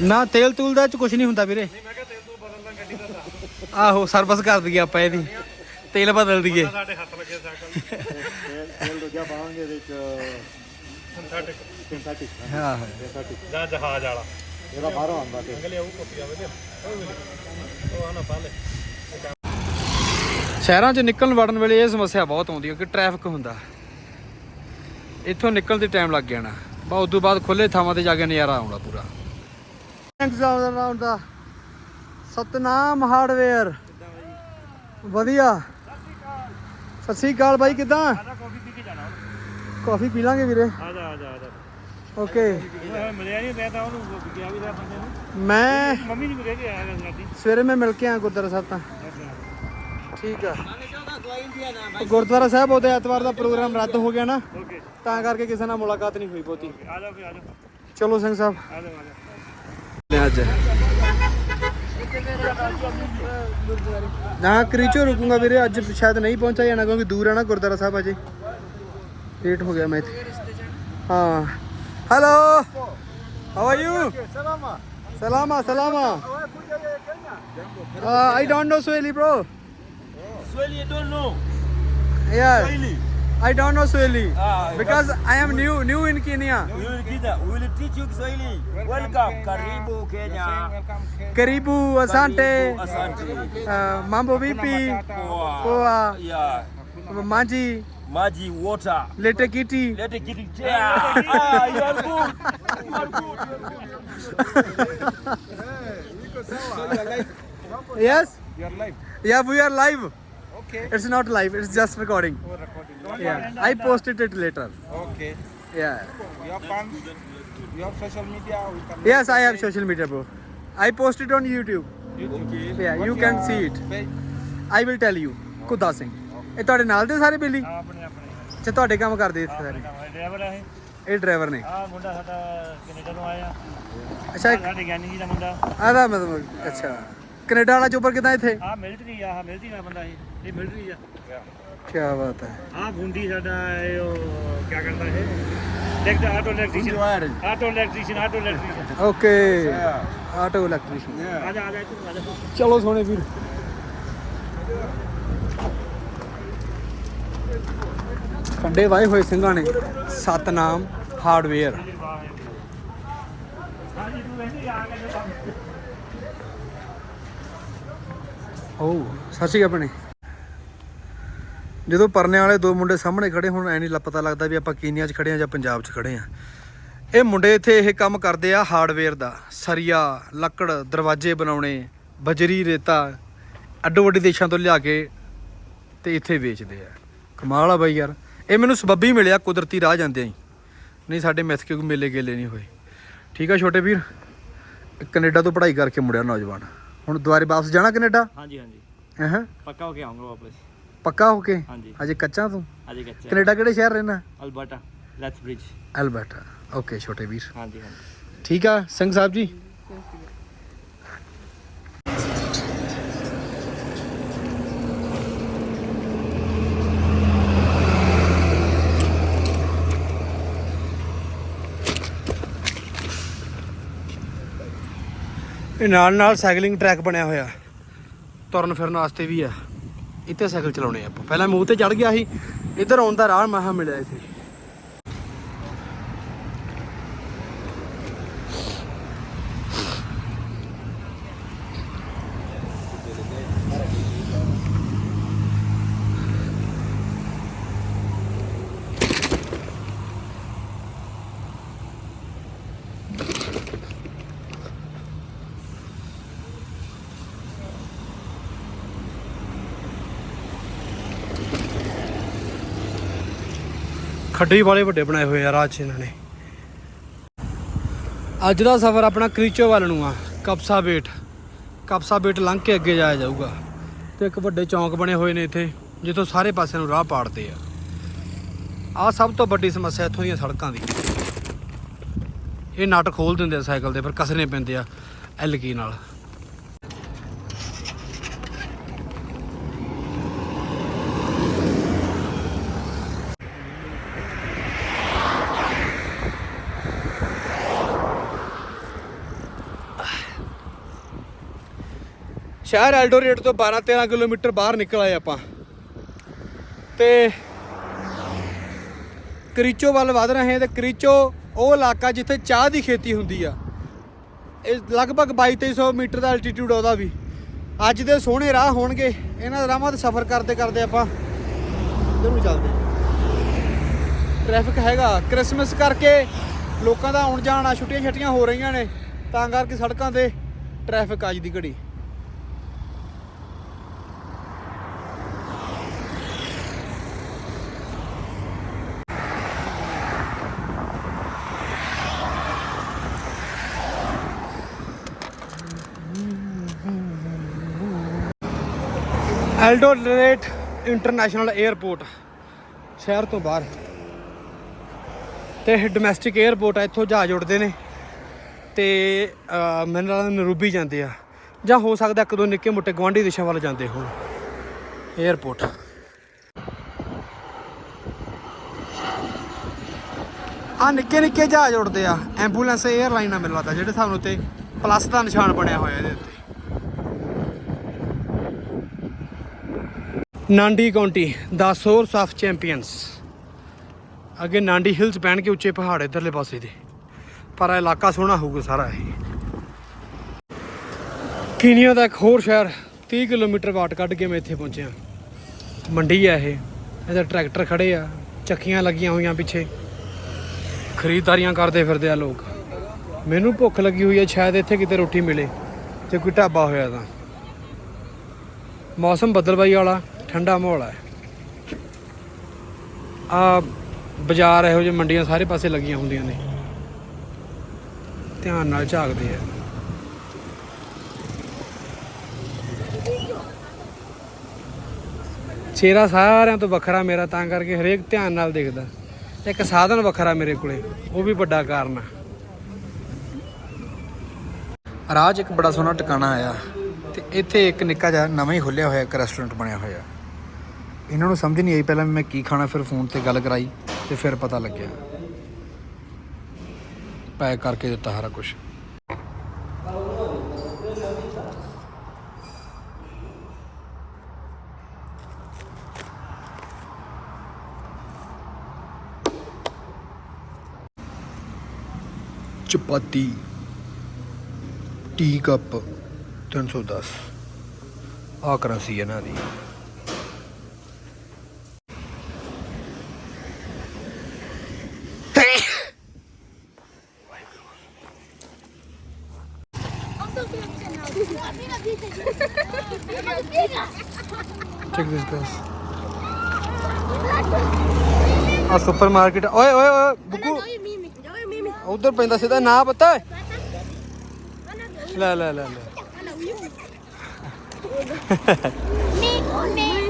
S1: ਨਾ ਤੇਲ ਤੂਲ ਦਾ ਚ ਕੁਝ ਨਹੀਂ ਹੁੰਦਾ ਵੀਰੇ। ਆਹੋ ਸਰਵਿਸ ਕਰ ਦਈਏ ਆਪਾਂ ਇਹਦੀ। ਤੇਲ ਬਦਲ ਦਈਏ।
S2: ਸਾਡੇ ਹੱਥ ਲੱਗੇ ਸਾਈਕਲ। <laughs>
S8: ਤੇਲ ਦੂਜਾ ਪਾਵਾਂਗੇ ਇਹਦੇ ਚ।
S2: ਸਿੰਥੈਟਿਕ
S8: ਸਿੰਥੈਟਿਕ
S1: ਹਾਂ।
S2: ਜਾਂ ਜਹਾਜ਼ ਵਾਲਾ।
S8: ਇਹਦਾ ਬਾਹਰੋਂ ਆਉਂਦਾ ਤੇ
S2: ਅੰਗਲੇ ਉਹ ਕੋਪੀ ਆਵੇ ਤੇ ਉਹ ਆਣਾ ਪਾਲੇ
S1: ਸ਼ਹਿਰਾਂ 'ਚ ਨਿਕਲਣ ਵੜਨ ਵੇਲੇ ਇਹ ਸਮੱਸਿਆ ਬਹੁਤ ਆਉਂਦੀ ਹੈ ਕਿ ਟ੍ਰੈਫਿਕ ਹੁੰਦਾ। ਇੱਥੋਂ ਨਿਕਲਣ ਦੀ ਟਾਈਮ ਲੱਗ ਜਾਣਾ ਬਾ ਉਸ ਤੋਂ ਬਾਅਦ ਖੁੱਲੇ ਥਾਵਾਂ ਤੇ ਜਾ ਕੇ ਨਜ਼ਾਰਾ ਆਉਣਾ ਪੂਰਾ। ਥੈਂਕਸ ਆਲ ਦਾ ਸਤਨਾਮ ਹਾਰਡਵੇਅਰ। ਵਧੀਆ। ਸਤਿ ਸ੍ਰੀ ਅਕਾਲ ਬਾਈ ਕਿਦਾਂ?
S2: ਕਾਫੀ ਪੀ
S1: ਲਾਂਗੇ ਵੀਰੇ।
S2: ਆ ਜਾ ਆ ਜਾ ਆ ਜਾ।
S1: ਓਕੇ
S2: ਉਹ ਮਿਲਿਆ ਨਹੀਂ ਮੈਂ ਤਾਂ ਉਹਨੂੰ ਗਿਆ ਵੀ ਦਾ ਬੰਦੇ ਨੂੰ।
S1: ਮੈਂ
S2: ਮੰਮੀ ਨਹੀਂ ਮਿਲੇ ਕਿ ਆਇਆ ਸਾਡੀ
S1: ਸਵੇਰੇ ਮੈਂ ਮਿਲ ਕੇ ਆਇਆ ਗੁਰਦੁਆਰਾ ਸਾਹਿਬ ਤਾਂ। ਠੀਕ ਆ। ਗੁਰਦੁਆਰਾ ਸਾਹਿਬ ਉਹਦੇ ਐਤਵਾਰ ਦਾ ਪ੍ਰੋਗਰਾਮ ਰੱਦ ਹੋ ਗਿਆ ਨਾ।
S2: ਓਕੇ
S1: ਤਾਂ ਕਰਕੇ ਕਿਸੇ ਨਾਲ ਮੁਲਾਕਾਤ ਨਹੀਂ ਹੋਈ ਬਹੁਤੀ।
S2: ਆ ਜਾ ਫੇ ਆ ਜਾ
S1: ਚਲੋ ਸਿੰਘ ਸਾਹਿਬ।
S2: ਆ ਜਾ ਆ ਜਾ
S1: ਲੈ ਅੱਜ ਨਾ ਕਰੀਚੋ ਰੁਕੂੰਗਾ ਵੀਰੇ ਅੱਜ ਸ਼ਾਇਦ ਨਹੀਂ ਪਹੁੰਚਾ ਜਾਣਾ ਕਿਉਂਕਿ ਦੂਰ ਆ ਨਾ ਗੁਰਦੁਆਰਾ ਸਾਹਿਬ ਅਜੇ। ਲੇਟ ਹੋ ਗਿਆ ਮੈਂ ਇੱਥੇ ਹਾਂ ਹੈਲੋ ਹਾਊ ਆਰ ਯੂ ਸਲਾਮਾ ਸਲਾਮਾ ਸਲਾਮਾ I don't know Swahili bro
S9: Swahili, you don't know.
S1: yeah
S9: Swahili.
S1: I don't know Swahili
S9: Ah,
S1: because I am new new in Kenya
S9: We will teach that. We will teach you Swahili. Welcome. Karibu Kenya.
S1: Karibu asante
S9: Karibu, asante.
S1: uh, mambo vipi
S9: Poa.
S1: poa
S9: Yeah.
S1: maji
S9: maji water.
S1: Lete kiti.
S9: Lete kiti. Yeah. ah, you are good. You are good.
S1: Yes? You are live. Yeah, we are live. Okay. It's not live, it's just recording. Oh, recording. Yeah. I posted it later.
S10: Okay.
S1: Yeah.
S10: You have fans? You have social media? We can
S1: yes, I have social media, bro. I posted on YouTube.
S10: YouTube.
S1: Okay. Yeah,
S10: What's
S1: you
S10: can
S1: see it.
S10: Page?
S1: I will tell you. Okay. Kudha Singh. ਇਹ ਤੁਹਾਡੇ ਨਾਲ ਦੇ ਸਾਰੇ ਬੇਲੀ?
S2: ਆਪਣੇ ਆਪਣੇ।
S1: ਅੱਛਾ ਤੁਹਾਡੇ ਕੰਮ ਕਰਦੇ ਇੱਥੇ ਸਾਰੇ?
S2: ਡਰਾਈਵਰ ਹੈ
S1: ਇਹ। ਡਰਾਈਵਰ ਨੇ?
S2: ਆ ਮੁੰਡਾ ਸਾਡਾ ਕੈਨੇਡਾ ਤੋਂ ਆਇਆ।
S1: ਅੱਛਾ ਇੱਕ
S2: ਸਾਡੇ ਗਿਆਨੀ ਜੀ ਦਾ ਮੁੰਡਾ।
S1: ਆਦਾ ਮਤਲਬ ਅੱਛਾ। ਕੈਨੇਡਾ ਵਾਲਾ ਚੋਪਰ ਕਿਦਾਂ ਇੱਥੇ?
S2: ਆ ਮਿਲਟਰੀ ਆ ਮਿਲਟਰੀ ਦਾ ਬੰਦਾ ਇਹ। ਇਹ ਮਿਲਟਰੀ ਆ।
S1: ਕੀ ਬਾਤ ਹੈ।
S2: ਆ ਗੁੰਡੀ ਸਾਡਾ ਇਹ ਉਹ ਕੀ ਕਰਦਾ ਇਹ? ਲੈਕਟ auto electrician auto electrician auto electrician
S1: okay auto electrician
S2: ਆ ਜਾ ਆ ਜਾ ਇੱਧਰ ਆ ਜਾ।
S1: ਚਲੋ ਸੋਹਣੇ ਵੀਰ। ਕੰਡੇ ਵਾਏ ਹੋਏ ਸਿੰਘਾਂ ਨੇ ਸਤਨਾਮ ਹਾਰਡਵੇਅਰ। ਓ, ਸਤਿ ਸ਼੍ਰੀ ਅਕਾਲ ਭੈਣੇ। ਜਦੋਂ ਪਰਨੇ ਵਾਲੇ ਦੋ ਮੁੰਡੇ ਸਾਹਮਣੇ ਖੜੇ ਹੁਣ, ਐ ਨਹੀਂ ਪਤਾ ਲੱਗਦਾ ਵੀ ਆਪਾਂ ਕੀਨੀਆ 'ਚ ਖੜੇ ਆ ਜਾਂ ਪੰਜਾਬ 'ਚ ਖੜੇ ਆ। ਇਹ ਮੁੰਡੇ ਇੱਥੇ ਇਹ ਕੰਮ ਕਰਦੇ ਆ ਹਾਰਡਵੇਅਰ ਦਾ। ਸਰੀਆ, ਲੱਕੜ, ਦਰਵਾਜ਼ੇ ਬਣਾਉਣੇ, ਬਜਰੀ, ਰੇਤਾ ਅੱਡੋ ਵੱਡੇ ਦੇਸ਼ਾਂ ਤੋਂ ਲਿਆ ਕੇ ਤੇ ਇੱਥੇ ਵੇਚਦੇ ਆ। ਕਮਾਲ ਆ ਬਾਈ ਯਾਰ। ਇਹ ਮੈਨੂੰ ਸਬੱਬੀ ਮਿਲਿਆ ਕੁਦਰਤੀ ਰਾਹ ਜਾਂਦੇ ਹੀ। ਨਹੀਂ ਸਾਡੇ ਮਿੱਥ ਕਿਉਂਕਿ ਮੇਲੇ ਗੇਲੇ ਨਹੀਂ ਹੋਏ। ਠੀਕ ਆ ਛੋਟੇ ਵੀਰ? ਕੈਨੇਡਾ ਤੋਂ ਪੜ੍ਹਾਈ ਕਰਕੇ ਮੁੜਿਆ ਨੌਜਵਾਨ। ਹੁਣ ਦੁਬਾਰੇ ਵਾਪਸ ਜਾਣਾ ਕੈਨੇਡਾ?
S9: ਹਾਂਜੀ ਹਾਂਜੀ।
S1: ਹਾਂ?
S9: ਪੱਕਾ ਹੋ ਕੇ ਆਉਂਗਾ ਵਾਪਸ।
S1: ਪੱਕਾ ਹੋ ਕੇ?
S9: ਹਾਂਜੀ।
S1: ਅਜੇ ਕੱਚਾ ਤੂੰ?
S9: ਅਜੇ ਕੱਚਾ।
S1: ਕੈਨੇਡਾ ਕਿਹੜੇ ਸ਼ਹਿਰ ਰਹਿਣਾ?
S9: ਅਲਬਰਟਾ ਲੈਥ ਬ੍ਰਿਜ
S1: ਐਲਬਰਟਾ ਓਕੇ ਛੋਟੇ ਵੀਰ।
S9: ਹਾਂਜੀ ਹਾਂਜੀ।
S1: ਠੀਕ ਆ ਸਿੰਘ ਸਾਹਿਬ ਜੀ? ਇਹ ਨਾਲ ਨਾਲ ਸਾਈਕਲਿੰਗ ਟਰੈਕ ਬਣਿਆ ਹੋਇਆ। ਤੁਰਨ ਫਿਰਨ ਵਾਸਤੇ ਵੀ ਆ। ਇੱਥੇ ਸਾਈਕਲ ਚਲਾਉਣੇ ਆਪਾਂ। ਪਹਿਲਾਂ ਮੂੰਹ ਤੇ ਚੜ ਗਿਆ ਸੀ। ਇੱਧਰ ਆਉਣ ਦਾ ਰਾਹ ਮਹਾ ਮਿਲਿਆ ਇੱਥੇ। ਖੱਡੇ ਵਾਲੇ ਵੱਡੇ ਬਣਾਏ ਹੋਏ ਆ ਰਾਹ 'ਚ ਇਹਨਾਂ ਨੇ। ਅੱਜ ਦਾ ਸਫ਼ਰ ਆਪਣਾ ਕਰੀਚੋ ਵੱਲ ਨੂੰ ਆ, ਕਪਸਾ ਬੇਟ। ਕਪਸਾ ਬੇਟ ਲੰਘ ਕੇ ਅੱਗੇ ਜਾਇਆ ਜਾਊਗਾ। ਤੇ ਇੱਕ ਵੱਡੇ ਚੌਂਕ ਬਣੇ ਹੋਏ ਨੇ ਇੱਥੇ, ਜਿੱਥੋਂ ਸਾਰੇ ਪਾਸੇ ਨੂੰ ਰਾਹ ਪਾੜਦੇ ਆ। ਆ ਸਭ ਤੋਂ ਵੱਡੀ ਸਮੱਸਿਆ ਇੱਥੋਂ ਦੀਆਂ ਸੜਕਾਂ ਦੀ। ਇਹ ਨਟ ਖੋਲ ਦਿੰਦੇ ਆ ਸਾਈਕਲ ਦੇ ਪਰ ਕਸਨੇ ਪੈਂਦੇ ਆ ਐਲਕੀ ਨਾਲ। ਸ਼ਹਿਰ ਐਲਡੋਰੇਟ ਤੋਂ 12 13 ਕਿਲੋਮੀਟਰ ਬਾਹਰ ਨਿਕਲ ਆਏ ਆਪਾਂ। ਤੇ ਕਰੀਚੋ ਵੱਲ ਵਧ ਰਹੇ ਹਾਂ ਤੇ ਕਰੀਚੋ ਉਹ ਇਲਾਕਾ ਜਿੱਥੇ ਚਾਹ ਦੀ ਖੇਤੀ ਹੁੰਦੀ ਆ। ਇਹ ਲਗਭਗ 22 2300 ਮੀਟਰ ਦਾ ਐਲਟੀਟਿਊਡ ਉਹਦਾ ਵੀ। ਅੱਜ ਦੇ ਸੋਹਣੇ ਰਾਹ ਹੋਣਗੇ। ਇਹਨਾਂ ਰਾਹਾਂ ਤੇ ਸਫ਼ਰ ਕਰਦੇ ਕਰਦੇ ਆਪਾਂ ਇੱਧਰ ਨੂੰ ਚੱਲਦੇ ਟ੍ਰੈਫਿਕ ਹੈਗਾ। ਕ੍ਰਿਸਮਸ ਕਰਕੇ ਲੋਕਾਂ ਦਾ ਆਉਣ ਜਾਣ ਆ ਛੁੱਟੀਆਂ ਛੱਟੀਆਂ ਹੋ ਰਹੀਆਂ ਨੇ, ਤਾਂ ਕਰਕੇ ਸੜਕਾਂ ਤੇ ਟ੍ਰੈਫਿਕ ਅੱਜ ਦੀ ਘੜੀ। ਐਲਡੋਰੇਟ ਇੰਟਰਨੈਸ਼ਨਲ 에ਅਰਪੋਰਟ ਸ਼ਹਿਰ ਤੋਂ ਬਾਹਰ। ਤੇ ਡੋਮੈਸਟਿਕ 에ਅਰਪੋਰਟ ਆ, ਇੱਥੋਂ ਜਹਾਜ਼ ਉੱਡਦੇ ਨੇ ਤੇ ਮੈਨੂੰ ਲੱਗਦਾ ਨਰੂਬੀ ਜਾਂਦੇ ਆ। ਜਾਂ ਹੋ ਸਕਦਾ ਇੱਕ ਦੋ ਨਿੱਕੇ ਮੋਟੇ ਗਵਾਂਢੀ ਦੇਸ਼ਾਂ ਵੱਲ ਜਾਂਦੇ ਹੋਣ। 에ਅਰਪੋਰਟ ਆ ਨਿੱਕੇ ਨਿੱਕੇ ਜਹਾਜ਼ ਉੱਡਦੇ ਆ। ਐਂਬੂਲੈਂਸ 에ਅਰਲਾਈਨ ਨਾਲ ਮਿਲਦਾ ਜਿਹੜੇ ਸਾਨੂੰ ਤੇ ਪਲੱਸ ਦਾ ਨਿਸ਼ਾਨ ਬਣਿਆ ਹੋਇਆ ਇਹਦੇ ਉੱਤੇ। Nandi county, the source of champions ਅੱਗੇ ਨਾਂਡੀ ਹਿਲਸ ਪੈਣ ਉੱਚੇ ਪਹਾੜ, ਇਧਰਲੇ ਪਾਸੇ ਦੇ। ਪਰ ਇਹ ਇਲਾਕਾ ਸੋਹਣਾ ਹੋਊਗਾ ਸਾਰਾ ਇਹ। ਕੀਨੀਆ ਦਾ ਇੱਕ ਹੋਰ ਸ਼ਹਿਰ 30 ਕਿਲੋਮੀਟਰ ਵਾਟ ਕੱਢ ਕੇ ਮੈਂ ਇੱਥੇ ਪਹੁੰਚਿਆ। ਮੰਡੀ ਆ ਇਹ, ਇਹਦੇ ਟਰੈਕਟਰ ਖੜੇ ਆ, ਚੱਕੀਆਂ ਲੱਗੀਆਂ ਹੋਈਆਂ ਪਿੱਛੇ। ਖਰੀਦਦਾਰੀਆਂ ਕਰਦੇ ਫਿਰਦੇ ਆ ਲੋਕ। ਮੈਨੂੰ ਭੁੱਖ ਲੱਗੀ ਹੋਈ ਹੈ ਸ਼ਾਇਦ ਇੱਥੇ ਕਿਤੇ ਰੋਟੀ ਮਿਲੇ ਤੇ ਕੋਈ ਢਾਬਾ ਹੋਇਆ ਤਾਂ। ਮੌਸਮ ਬੱਦਲਬਾਈ ਵਾਲਾ। ਠੰਡਾ ਮਾਹੌਲ ਹੈ। ਆ ਬਾਜ਼ਾਰ ਇਹੋ ਜਿਹੇ ਮੰਡੀਆਂ ਸਾਰੇ ਪਾਸੇ ਲੱਗੀਆਂ ਹੁੰਦੀਆਂ ਨੇ। ਧਿਆਨ ਨਾਲ ਝਾਕਦੇ ਆ। ਚਿਹਰਾ ਸਾਰਿਆਂ ਤੋਂ ਵੱਖਰਾ ਮੇਰਾ, ਤਾਂ ਕਰਕੇ ਹਰੇਕ ਧਿਆਨ ਨਾਲ ਦੇਖਦਾ। ਇੱਕ ਸਾਧਨ ਵੱਖਰਾ ਮੇਰੇ ਕੋਲੇ, ਉਹ ਵੀ ਵੱਡਾ ਕਾਰਨ ਆ। ਰਾਹ ਇੱਕ ਬੜਾ ਸੋਹਣਾ ਟਿਕਾਣਾ ਆਇਆ ਤੇ ਇੱਥੇ ਇੱਕ ਨਿੱਕਾ ਜਿਹਾ ਨਵਾਂ ਹੀ ਖੁੱਲਿਆ ਹੋਇਆ, ਇੱਕ ਰੈਸਟੋਰੈਂਟ ਬਣਿਆ ਹੋਇਆ। ਇਹਨਾਂ ਨੂੰ ਸਮਝ ਨਹੀਂ ਆਈ ਪਹਿਲਾਂ ਵੀ ਮੈਂ ਕੀ ਖਾਣਾ, ਫਿਰ ਫੋਨ ਤੇ ਗੱਲ ਕਰਾਈ ਤੇ ਫਿਰ ਪਤਾ ਲੱਗਿਆ। ਪੈਕ ਕਰਕੇ ਦਿੱਤਾ ਸਾਰਾ ਕੁਝ ਚਪਾਤੀ ਟੀ ਕੱਪ 310 ਆ ਕਰੰਸੀ ਇਹਨਾਂ ਦੀ ਚੈੱਕ ਦਿਸ ਗਾਇਸ ਆ ਸੁਪਰ ਮਾਰਕੀਟ ਓਏ ਓਏ ਓਏ ਬੁੱਕੂ। ਉਧਰ ਪੈਂਦਾ ਸਿੱਧਾ ਨਾ ਪਤਾ। ਲੈ ਲੈ ਲੈ ਲੈ।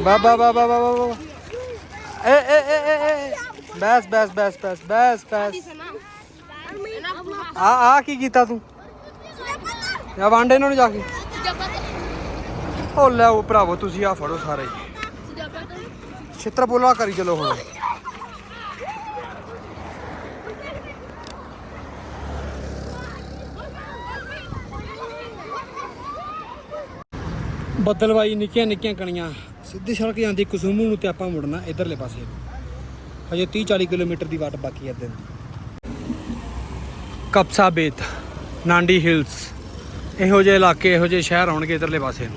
S1: ਬਾ ਬਾ ਬਾ ਬਾ ਬਾ ਬਾ ਏ ਏ ਏ ਏ ਏ। ਬਸ ਬਸ ਬਸ ਬਸ ਬਸ ਬਸ। ਆ ਆ ਕੀ ਕੀਤਾ ਤੂੰ? ਆ ਵੰਡ ਇਹਨਾਂ ਨੂੰ ਜਾ ਕੇ? ਉਹ ਲੈ ਉਹ ਭਰਾਵੋ ਤੁਸੀਂ ਆ ਫੜੋ ਸਾਰੇ। ਛਿੱਤਰ ਬੋਲਾ ਕਰੀ ਚਲੋ ਹੁਣ। ਬੱਦਲਵਾਈ ਨਿੱਕੀਆਂ ਨਿੱਕੀਆਂ ਕਣੀਆਂ। ਸਿੱਧੀ ਸੜਕ ਜਾਂਦੀ ਕਸੂਮੂ ਨੂੰ ਤੇ ਆਪਾਂ ਮੁੜਨਾ ਇਧਰਲੇ ਪਾਸੇ। ਹਜੇ 30 40 ਕਿਲੋਮੀਟਰ ਦੀ ਵਾਟ ਬਾਕੀ ਹੈ ਦਿਨ ਕਪਸਾ ਬੇਤ, ਨਾਂਡੀ ਹਿਲਸ। ਇਹੋ ਜਿਹੇ ਇਲਾਕੇ, ਇਹੋ ਜਿਹੇ ਸ਼ਹਿਰ ਆਉਣਗੇ ਇਧਰਲੇ ਪਾਸੇ। ਨੂੰ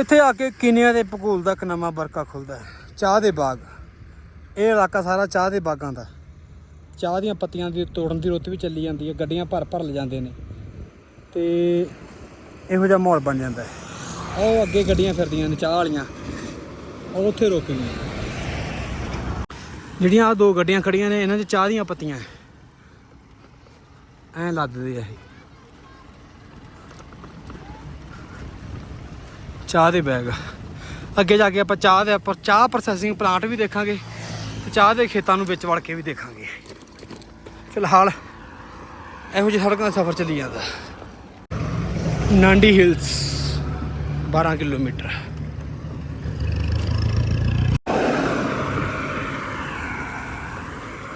S1: ਇੱਥੇ ਆ ਕੇ ਕਿਨੀਆਂ ਦੇ ਭੂਗੋਲ ਦਾ ਇੱਕ ਨਵਾਂ ਵਰਕਾ ਖੁੱਲਦਾ ਹੈ। ਚਾਹ ਦੇ ਬਾਗ। ਇਹ ਇਲਾਕਾ ਸਾਰਾ ਚਾਹ ਦੇ ਬਾਗਾਂ ਦਾ। ਚਾਹ ਦੀਆਂ ਪੱਤੀਆਂ ਦੀ ਤੋੜਨ ਦੀ ਰੁੱਤ ਵੀ ਚੱਲੀ ਜਾਂਦੀ ਹੈ, ਗੱਡੀਆਂ ਭਰ ਭਰ ਲੈ ਜਾਂਦੇ ਨੇ। ਤੇ ਇਹੋ ਜਿਹਾ ਮਾਹੌਲ ਬਣ ਜਾਂਦਾ ਹੈ। ਉਹ ਅੱਗੇ ਗੱਡੀਆਂ ਫਿਰਦੀਆਂ ਨੇ, ਚਾਹ ਵਾਲੀਆਂ। ਉਹ ਉੱਥੇ ਰੋਕੀਆਂ। ਜਿਹੜੀਆਂ ਆ ਦੋ ਗੱਡੀਆਂ ਖੜੀਆਂ ਨੇ, ਇਹਨਾਂ 'ਚ ਚਾਹ ਦੀਆਂ ਪੱਤੀਆਂ ਹੈ। ਐ ਲੱਦਦੇ ਆ ਇਹ। ਚਾਹ ਦੇ ਬੈਗ। ਅੱਗੇ ਜਾ ਕੇ ਆਪਾਂ ਚਾਹ ਦੇ ਉੱਪਰ ਚਾਹ ਪ੍ਰੋਸੈਸਿੰਗ ਪਲਾਂਟ ਵੀ ਦੇਖਾਂਗੇ ਤੇ ਚਾਹ ਦੇ ਖੇਤਾਂ ਨੂੰ ਵਿੱਚ ਵੜ ਕੇ ਵੀ ਦੇਖਾਂਗੇ। ਫਿਲਹਾਲ ਇਹੋ ਜਿਹੀ ਸੜਕਾਂ ਦਾ ਸਫ਼ਰ ਚੱਲੀ ਜਾਂਦਾ। Nandi hills 12 kilometre.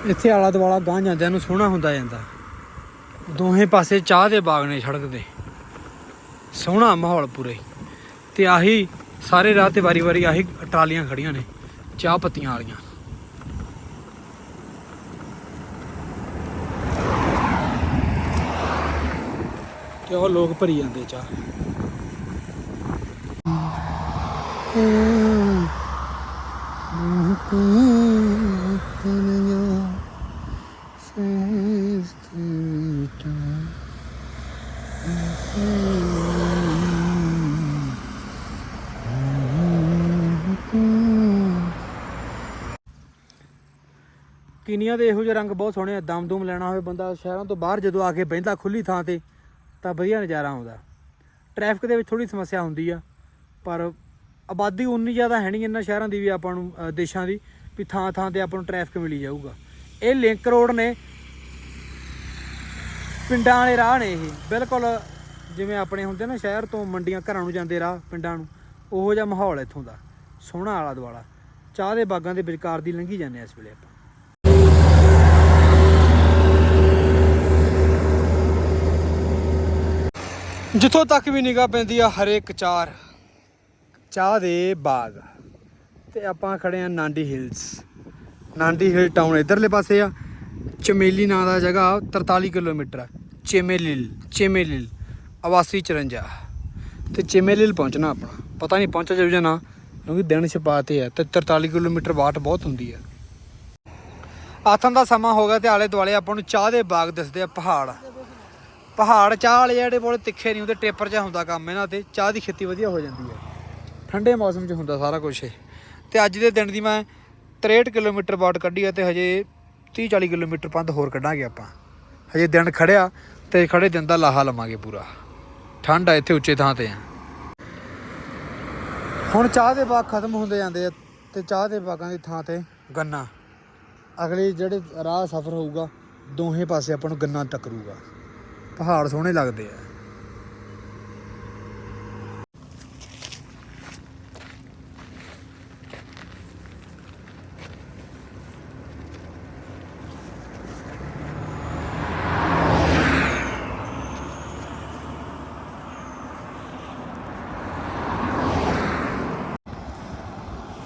S1: ਇੱਥੇ ਆਲਾ ਦੁਆਲਾ ਗਾਂ ਜਾਂਦਿਆਂ ਨੂੰ ਸੋਹਣਾ ਹੁੰਦਾ ਜਾਂਦਾ। ਦੋਹੇ ਪਾਸੇ ਚਾਹ ਦੇ ਬਾਗ ਨੇ ਸੜਕ ਦੇ। ਸੋਹਣਾ ਮਾਹੌਲ ਪੂਰੇ। ਤੇ ਆਹੀ ਸਾਰੇ ਰਾਹ ਤੇ ਵਾਰੀ-ਵਾਰੀ ਆਹੀ ਟਰਾਲੀਆਂ ਖੜੀਆਂ ਨੇ, ਚਾਹ ਪੱਤੀਆਂ ਵਾਲੀਆਂ। ਤੇ ਉਹ ਲੋਕ ਭਰੀ ਜਾਂਦੇ ਚਾਹ। ਕੀਨੀਆਂ ਦੇ ਇਹੋ ਜਿਹੇ ਰੰਗ ਬਹੁਤ ਸੋਹਣੇ ਆ ਦਮ ਦੁਮ ਲੈਣਾ ਹੋਵੇ ਬੰਦਾ ਸ਼ਹਿਰਾਂ ਤੋਂ ਬਾਹਰ, ਜਦੋਂ ਆ ਕੇ ਬਹਿੰਦਾ ਖੁੱਲੀ ਥਾਂ ਤੇ, ਤਾਂ ਵਧੀਆ ਨਜ਼ਾਰਾ ਆਉਂਦਾ। ਟ੍ਰੈਫਿਕ ਦੇ ਵਿੱਚ ਥੋੜੀ ਸਮੱਸਿਆ ਹੁੰਦੀ ਆ, ਪਰ ਆਬਾਦੀ ਉਨੀ ਜ਼ਿਆਦਾ ਹੈ ਨਹੀਂ ਇਹਨਾਂ ਸ਼ਹਿਰਾਂ ਦੀ ਵੀ ਆਪਾਂ ਨੂੰ ਦੇਸ਼ਾਂ ਦੀ, ਵੀ ਥਾਂ ਥਾਂ ਤੇ ਆਪਾਂ ਨੂੰ ਟ੍ਰੈਫਿਕ ਮਿਲੀ ਜਾਊਗਾ। ਇਹ ਲਿੰਕ ਰੋਡ ਨੇ, ਪਿੰਡਾਂ ਵਾਲੇ ਰਾਹ ਨੇ ਇਹ, ਬਿਲਕੁਲ ਜਿਵੇਂ ਆਪਣੇ ਹੁੰਦੇ ਨਾ ਸ਼ਹਿਰ ਤੋਂ ਮੰਡੀਆਂ ਘਰਾਂ ਨੂੰ ਜਾਂਦੇ ਰਾਹ ਪਿੰਡਾਂ ਨੂੰ, ਉਹੋ ਜਿਹਾ ਮਾਹੌਲ ਇੱਥੋਂ ਦਾ, ਸੋਹਣਾ ਆਲਾ ਦੁਆਲਾ ਚਾਹ ਦੇ ਬਾਗਾਂ ਦੇ ਵਿਚਕਾਰ ਦੀ ਲੰਘੀ ਜਾਂਦੇ ਆ ਇਸ ਵੇਲੇ ਆਪਾਂ। ਜਿੱਥੋਂ ਤੱਕ ਵੀ ਨਿਗਾਹ ਪੈਂਦੀ ਆ, ਹਰੇਕ ਚਾਰ, ਚਾਹ ਦੇ ਬਾਗ। ਤੇ ਆਪਾਂ ਖੜੇ ਆ ਨਾਂਡੀ ਹਿਲਸ। ਨਾਂਡੀ ਹਿਲ ਟਾਊਨ ਇਧਰਲੇ ਪਾਸੇ ਆ। ਚਮੇਲੀ ਨਾਂ ਦਾ ਜਗ੍ਹਾ 43 ਕਿਲੋਮੀਟਰ ਆ। ਚੇਮੇਲਿਲ ਚੇਮੇਲਿਲ, ਆਵਾਸੀ 54 ਤੇ ਚੇਮੇਲਿਲ ਪਹੁੰਚਣਾ ਆਪਣਾ। ਪਤਾ ਨਹੀਂ ਪਹੁੰਚਾ ਜਾਊ ਜਾਂ ਨਾ, ਕਿਉਂਕਿ ਦਿਨ ਛਪਾਤੇ ਆ ਤੇ 43 ਕਿਲੋਮੀਟਰ ਬਾਟ ਬਹੁਤ ਹੁੰਦੀ ਆ। ਆਥਨ ਦਾ ਸਮਾਂ ਹੋ ਗਿਆ ਤੇ ਆਲੇ ਦੁਆਲੇ ਆਪਾਂ ਨੂੰ ਚਾਹ ਦੇ ਬਾਗ ਦਿਸਦੇ ਆ ਪਹਾੜ। ਪਹਾੜ ਚਾਹ ਵਾਲੇ ਜਿਹੜੇ ਬੋਲੇ ਤਿੱਖੇ ਨਹੀਂ ਹੁੰਦੇ, ਟੇਪਰ ਜਿਹਾ ਹੁੰਦਾ ਕੰਮ ਇਹਨਾਂ ਤੇ, ਚਾਹ ਦੀ ਖੇਤੀ ਵਧੀਆ ਹੋ ਜਾਂਦੀ ਹੈ। ਠੰਡੇ ਮੌਸਮ 'ਚ ਹੁੰਦਾ ਸਾਰਾ ਕੁਝ ਇਹ। ਤੇ ਅੱਜ ਦੇ ਦਿਨ ਦੀ ਮੈਂ 63 ਕਿਲੋਮੀਟਰ ਬਾਟ ਕੱਢੀ ਆ ਤੇ ਹਜੇ 30 40 ਕਿਲੋਮੀਟਰ ਪੰਦ ਹੋਰ ਕੱਢਾਂਗੇ ਆਪਾਂ। ਹਜੇ ਦਿਨ ਖੜਿਆ ਤੇ ਖੜੇ ਦਿਨ ਦਾ ਲਾਹਾ ਲਵਾਂਗੇ ਪੂਰਾ। ਠੰਡ ਆ, ਇੱਥੇ ਉੱਚੇ ਥਾਂ ਤੇ ਆ। ਹੁਣ ਚਾਹ ਦੇ ਬਾਗ ਖਤਮ ਹੁੰਦੇ ਜਾਂਦੇ ਆ ਤੇ ਚਾਹ ਦੇ ਬਾਗਾਂ ਦੀ ਥਾਂ ਤੇ ਗੰਨਾ। ਅਗਲੇ ਜਿਹੜੇ ਰਾਹ ਸਫ਼ਰ ਹੋਊਗਾ, ਦੋਹੇ ਪਾਸੇ ਆਪਾਂ ਨੂੰ ਗੰਨਾ ਟੱਕਰੂਗਾ ਪਹਾੜ ਸੋਹਣੇ ਲੱਗਦੇ ਆ।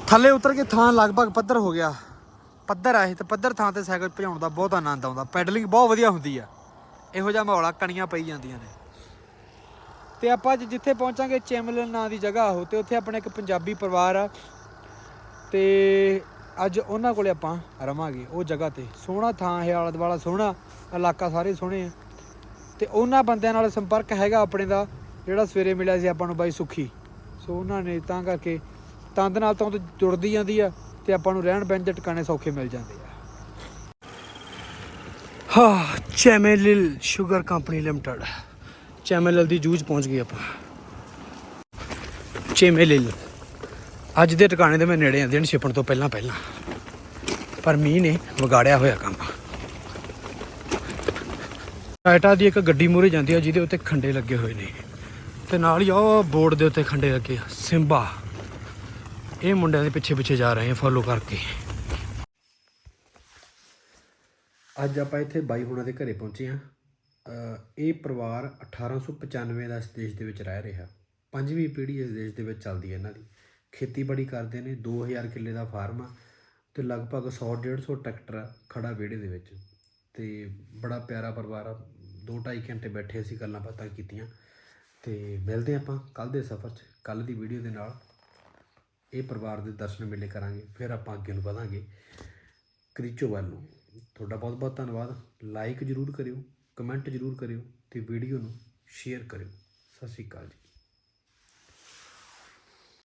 S1: ਥੱਲੇ ਉਤਰ ਕੇ ਥਾਂ ਲਗਭਗ ਪੱਧਰ ਹੋ ਗਿਆ। ਪੱਧਰ ਆ ਇਹ ਤੇ ਪੱਧਰ ਥਾਂ ਤੇ ਸਾਈਕਲ ਭਜਾਉਣ ਦਾ ਬਹੁਤ ਆਨੰਦ ਆਉਂਦਾ। ਪੈਡਲਿੰਗ ਬਹੁਤ ਵਧੀਆ ਹੁੰਦੀ ਆ। ਇਹੋ ਜਿਹਾ ਮਾਹੌਲ ਆ, ਕਣੀਆਂ ਪਈ ਜਾਂਦੀਆਂ ਨੇ। ਤੇ ਆਪਾਂ ਅੱਜ ਜਿੱਥੇ ਪਹੁੰਚਾਂਗੇ ਚੈਮਲਨ ਨਾਂ ਦੀ ਜਗ੍ਹਾ, ਉਹ ਤੇ ਉੱਥੇ ਆਪਣਾ ਇੱਕ ਪੰਜਾਬੀ ਪਰਿਵਾਰ ਆ। ਤੇ ਅੱਜ ਉਹਨਾਂ ਕੋਲੇ ਆਪਾਂ ਰਵਾਂਗੇ, ਉਹ ਜਗ੍ਹਾ ਤੇ। ਸੋਹਣਾ ਥਾਂ ਹੈ, ਆਲਾ ਦੁਆਲਾ ਸੋਹਣਾ, ਇਲਾਕਾ ਸਾਰੇ ਸੋਹਣੇ ਆ। ਤੇ ਉਹਨਾਂ ਬੰਦਿਆਂ ਨਾਲ ਸੰਪਰਕ ਹੈਗਾ ਆਪਣੇ ਦਾ, ਜਿਹੜਾ ਸਵੇਰੇ ਮਿਲਿਆ ਸੀ ਆਪਾਂ ਨੂੰ ਬਾਈ ਸੁਖੀ। ਸੋ ਉਹਨਾਂ ਨੇ ਤਾਂ ਕਰਕੇ ਤੰਦ ਨਾਲ ਤਾਂ ਜੁੜਦੀ ਜਾਂਦੀ ਆ, ਤੇ ਆਪਾਂ ਨੂੰ ਰਹਿਣ ਬਹਿਣ ਦੇ ਟਿਕਾਣੇ ਸੌਖੇ ਮਿਲ ਜਾਂਦੇ ਆ। ਹਾਂ Chemelil sugar company limited. Chemelil ਦੀ ਜੂਝ ਪਹੁੰਚ ਗਏ ਆਪਾਂ। ਚੈਮੇਲਿਲ ਅੱਜ ਦੇ ਟਿਕਾਣੇ ਦੇ ਮੈਂ ਨੇੜੇ ਆ ਦਿਨ ਛਿਪਣ ਤੋਂ ਪਹਿਲਾਂ ਪਹਿਲਾਂ। ਪਰ ਮੀਂਹ ਨੇ ਵਿਗਾੜਿਆ ਹੋਇਆ ਕੰਮ। ਟਾਟਾ ਦੀ ਇੱਕ ਗੱਡੀ ਮੂਹਰੇ ਜਾਂਦੀ ਆ, ਜਿਹਦੇ ਉੱਤੇ ਖੰਡੇ ਲੱਗੇ ਹੋਏ ਨੇ। ਤੇ ਨਾਲ ਹੀ ਉਹ ਬੋਰਡ ਦੇ ਉੱਤੇ ਖੰਡੇ ਲੱਗੇ ਆ, ਸਿੰਬਾ। ਇਹ ਮੁੰਡਿਆਂ ਦੇ ਪਿੱਛੇ ਪਿੱਛੇ ਜਾ ਰਹੇ ਆ, ਫੋਲੋ ਕਰਕੇ। ਅੱਜ ਆਪਾਂ ਇੱਥੇ ਬਾਈ ਹੁਣਾਂ ਦੇ ਘਰੇ ਪਹੁੰਚੇ ਹਾਂ। ਇਹ ਪਰਿਵਾਰ 1895 ਦਾ ਇਸ ਦੇਸ਼ ਦੇ ਵਿੱਚ ਰਹਿ ਰਿਹਾ। ਪੰਜਵੀਂ ਪੀੜ੍ਹੀ ਇਸ ਦੇਸ਼ ਦੇ ਵਿੱਚ ਚੱਲਦੀ ਹੈ ਇਹਨਾਂ ਦੀ। ਖੇਤੀਬਾੜੀ ਕਰਦੇ ਨੇ 2000 ਕਿੱਲੇ ਦਾ ਫਾਰਮ ਆ ਤੇ ਲਗਭਗ 100 150 ਟਰੈਕਟਰ ਆ ਖੜਾ ਵਿਹੜੇ ਦੇ ਵਿੱਚ। ਤੇ ਬੜਾ ਪਿਆਰਾ ਪਰਿਵਾਰ ਆ। 2.5 ਘੰਟੇ ਬੈਠੇ ਅਸੀਂ ਗੱਲਾਂ ਬਾਤਾਂ ਕੀਤੀਆਂ। ਤੇ ਮਿਲਦੇ ਆਪਾਂ ਕੱਲ ਦੇ ਸਫ਼ਰ 'ਚ ਕੱਲ ਦੀ ਵੀਡੀਓ ਦੇ ਨਾਲ। ਇਹ ਪਰਿਵਾਰ ਦੇ ਦਰਸ਼ਨ ਮੇਲੇ ਕਰਾਂਗੇ, ਫਿਰ ਆਪਾਂ ਅੱਗੇ ਨੂੰ ਵਧਾਂਗੇ। ਕਰੀਚੋ ਵੱਲ ਨੂੰ। ਤੁਹਾਡਾ ਬਹੁਤ ਬਹੁਤ ਧੰਨਵਾਦ। ਲਾਈਕ ਜਰੂਰ ਕਰਿਓ ਕਮੈਂਟ ਜਰੂਰ ਕਰਿਓ ਤੇ ਵੀਡੀਓ ਨੂੰ ਸ਼ੇਅਰ ਕਰਿਓ। ਸਤਿ ਸ਼੍ਰੀ ਅਕਾਲ ਜੀ।